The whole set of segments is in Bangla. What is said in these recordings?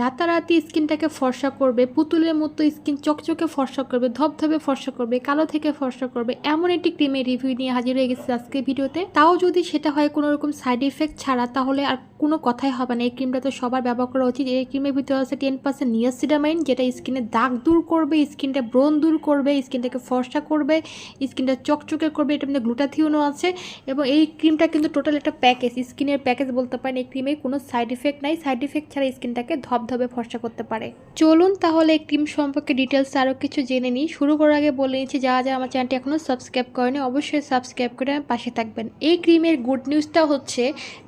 রাতারাতি স্কিনটাকে ফর্সা করবে, পুতুলের মতো স্কিন চকচকে ফর্সা করবে, ধবধবে ফর্সা করবে, কালো থেকে ফর্সা করবে, এমন একটি ক্রিমের রিভিউ নিয়ে হাজির হয়ে গেছে আজকে ভিডিওতে। তাও যদি সেটা হয় কোনো রকম সাইড ইফেক্ট ছাড়া, তাহলে আর কোনো কথাই হবে না। এই ক্রিমটা তো সবার ব্যবহার করা উচিত। এই ক্রিমের ভিতরে আছে টেন পার্সেন্ট নিয়াসিডামাইন যেটা স্কিনে দাগ দূর করবে, স্কিনটা ব্রণ দূর করবে, স্কিনটাকে ফর্সা করবে, স্কিনটা চকচকে করবে, এটা মধ্যে গ্লুটাথিওনও আছে। এবং এই ক্রিমটা কিন্তু টোটাল একটা প্যাকেজ স্কিনের প্যাকেজ বলতে পারেন। এই ক্রিমে কোনো সাইড ইফেক্ট নাই। সাইড ইফেক্ট ছাড়া স্কিনটাকে ধবধবে ফর্সা করতে পারে। চলুন তাহলে এই ক্রিম সম্পর্কে ডিটেলস আরও কিছু জেনে নিই। শুরু করার আগে বলে নিচ্ছি, যারা যারা আমার চ্যানেলটি এখনও সাবস্ক্রাইব করেনি, অবশ্যই সাবস্ক্রাইব করে পাশে থাকবেন। এই ক্রিমের গুড নিউজটা হচ্ছে,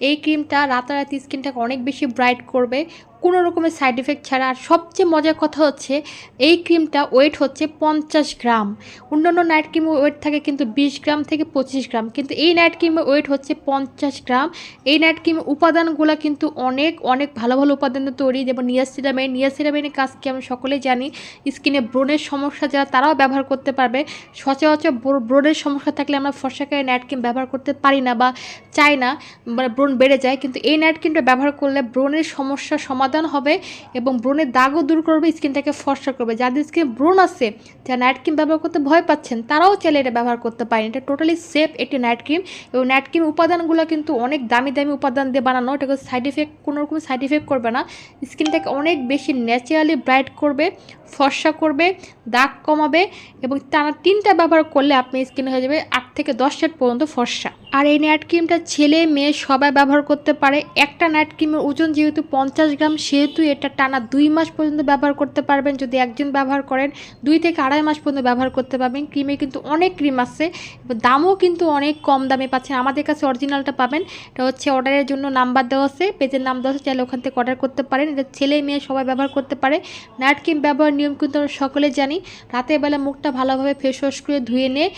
এই ক্রিমটা রাতারাতি স্কিনটাকে অনেক বেশি ব্রাইট করবে। কোনো রকমের সাইড এফেক্ট ছাড়া। আর সবচেয়ে মজার কথা হচ্ছে, এই ক্রিমটা ওয়েট হচ্ছে পঞ্চাশ গ্রাম। অন্যান্য নাইট ক্রিমের ওয়েট থাকে কিন্তু বিশ গ্রাম থেকে পঁচিশ গ্রাম। কিন্তু এই নাইট ক্রিমের ওয়েট হচ্ছে পঞ্চাশ গ্রাম। এই নাইট ক্রিমের উপাদানগুলো কিন্তু অনেক অনেক ভালো ভালো উপাদান তৈরি। যেমন নিয়াসিরামাইন নিয়াসিরামাইনের কাজ কি আমরা সকলেই জানি। স্কিনে ব্রণের সমস্যা যারা, তারাও ব্যবহার করতে পারবে। সচরাচর ব্র- ব্রণের সমস্যা থাকলে আমরা ফর্সাকারী নাইট ক্রিম ব্যবহার করতে পারি না বা চাই না মানে ব্রণ বেড়ে যায়। কিন্তু এই নাইট ক্রিমটা ব্যবহার করলে ব্রণের সমস্যা সমাধান হবে এবং ব্রণের দাগও দূর করবে, স্কিনটাকে ফর্সা করবে। যাদের স্কিন ব্রণ আছে, যারা নাইট ক্রিম ব্যবহার করতে ভয় পাচ্ছেন, তারাও চাইলে এটা ব্যবহার করতে পারেন। এটা টোটালি সেফ একটি নাইট ক্রিম এবং নাইট ক্রিম উপাদানগুলো কিন্তু অনেক দামি দামি উপাদান দিয়ে বানানো। এটাকে সাইড ইফেক্ট কোনো রকম সাইড ইফেক্ট করবে না। স্কিনটাকে অনেক বেশি ন্যাচারালি ব্রাইট করবে, ফর্সা করবে, দাগ কমাবে এবং টানা তিনটা ব্যবহার করলে আপনি স্কিন হয়ে যাবে। আট থেকে দশ সেট পর্যন্ত ফর্সা। আর এই নাইট ক্রিমটা ছেলে মেয়ে সবাই ব্যবহার করতে পারে। একটা নাইট ক্রিমের ওজন যেহেতু পঞ্চাশ গ্রাম, সেহেতু এটা টানা দুই মাস পর্যন্ত ব্যবহার করতে পারবেন। যদি একজন ব্যবহার করেন, দুই থেকে আড়াই মাস পর্যন্ত ব্যবহার করতে পারবেন। ক্রিমে কিন্তু অনেক ক্রিম আছে। দামও কিন্তু অনেক কম দামে পাচ্ছেন। আমাদের কাছে অরিজিনালটা পাবেন। এটা হচ্ছে অর্ডারের জন্য নাম্বার দেওয়া আছে। পেজের নাম দেওয়া আছে। চাইলে ওখান থেকে অর্ডার করতে পারেন। এটা ছেলে মেয়ে সবাই ব্যবহার করতে পারে। নাইট ক্রিম ব্যবহার নিয়ম কিন্তু আমরা সকলে জানি। রাতের বেলা মুখটা ভালোভাবে ফেস ওয়াশ করে ধুয়ে নিয়ে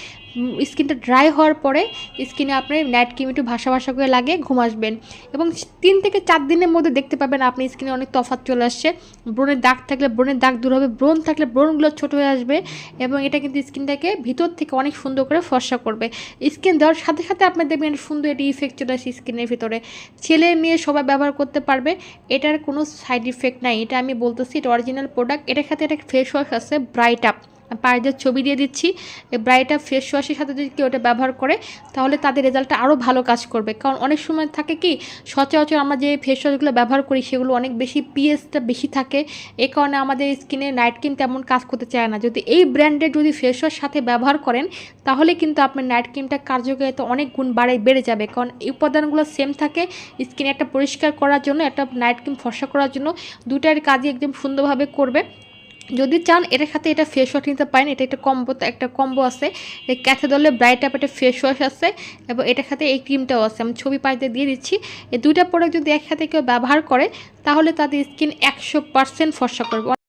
স্কিনটা ড্রাই হওয়ার পরে স্কিনে আপনি নাইট ক্রিম একটু ভাসা ভাসা করে লাগে, ঘুম আসবেন এবং তিন থেকে চার দিনের মধ্যে দেখতে পাবেন আপনি স্কিনে অনেক তফাৎ চলে আসছে। ব্রণের দাগ থাকলে ব্রণের দাগ দূর হবে, ব্রণ থাকলে ব্রণগুলো ছোট হয়ে আসবে এবং এটা কিন্তু স্কিনটাকে ভিতর থেকে অনেক সুন্দর করে ফর্সা করবে। স্কিন দেওয়ার সাথে সাথে আপনার দেখবেন সুন্দর একটি ইফেক্ট চলে আসে স্কিনের ভিতরে। ছেলে মেয়ে সবাই ব্যবহার করতে পারবে, এটার কোনো সাইড ইফেক্ট নাই। এটা আমি বলতেছি, এটা অরিজিনাল প্রোডাক্ট এটার সাথে একটা ফেস ওয়াশ আছে ব্রাইট আপ পায়ের ছবি দিয়ে দিচ্ছি। এই ব্রাইট ফেস ওয়াশের সাথে যদি কেউ ওটা ব্যবহার করে, তাহলে তাদের রেজাল্টটা আরও ভালো কাজ করবে। কারণ অনেক সময় থাকে কি, সচরাচর আমরা যে ফেস ওয়াশগুলো ব্যবহার করি, সেগুলো অনেক বেশি পিএসটা বেশি থাকে। এ কারণে আমাদের স্কিনে নাইট ক্রিম তেমন কাজ করতে চায় না। যদি এই ব্র্যান্ডের যদি ফেস ওয়াশ সাথে ব্যবহার করেন, তাহলে কিন্তু আপনার নাইট ক্রিমটা কার্যকারিতা অনেক গুণ বাড়ে বেড়ে যাবে। কারণ এই উপাদানগুলো সেম থাকে স্কিনে একটা পরিষ্কার করার জন্য, একটা নাইট ক্রিম ফর্সা করার জন্য। দুটার কাজই একদম সুন্দরভাবে করবে। যদি চান, এটার সাথে এটা ফেস ওয়াশ নিতে পারেন। এটা একটা কম্বো একটা কম্বো আছে। ক্যাথেদলে ব্রাইট আপ একটা ফেস ওয়াশ আছে এবং এটার সাথে এই ক্রিমটাও আছে। আমি ছবি পাইতে দিয়ে দিচ্ছি। এই দুইটা প্রোডাক্ট যদি একসাথে কেউ ব্যবহার করে, তাহলে তাদের স্কিন একশো পার্সেন্ট ফর্সা করবে।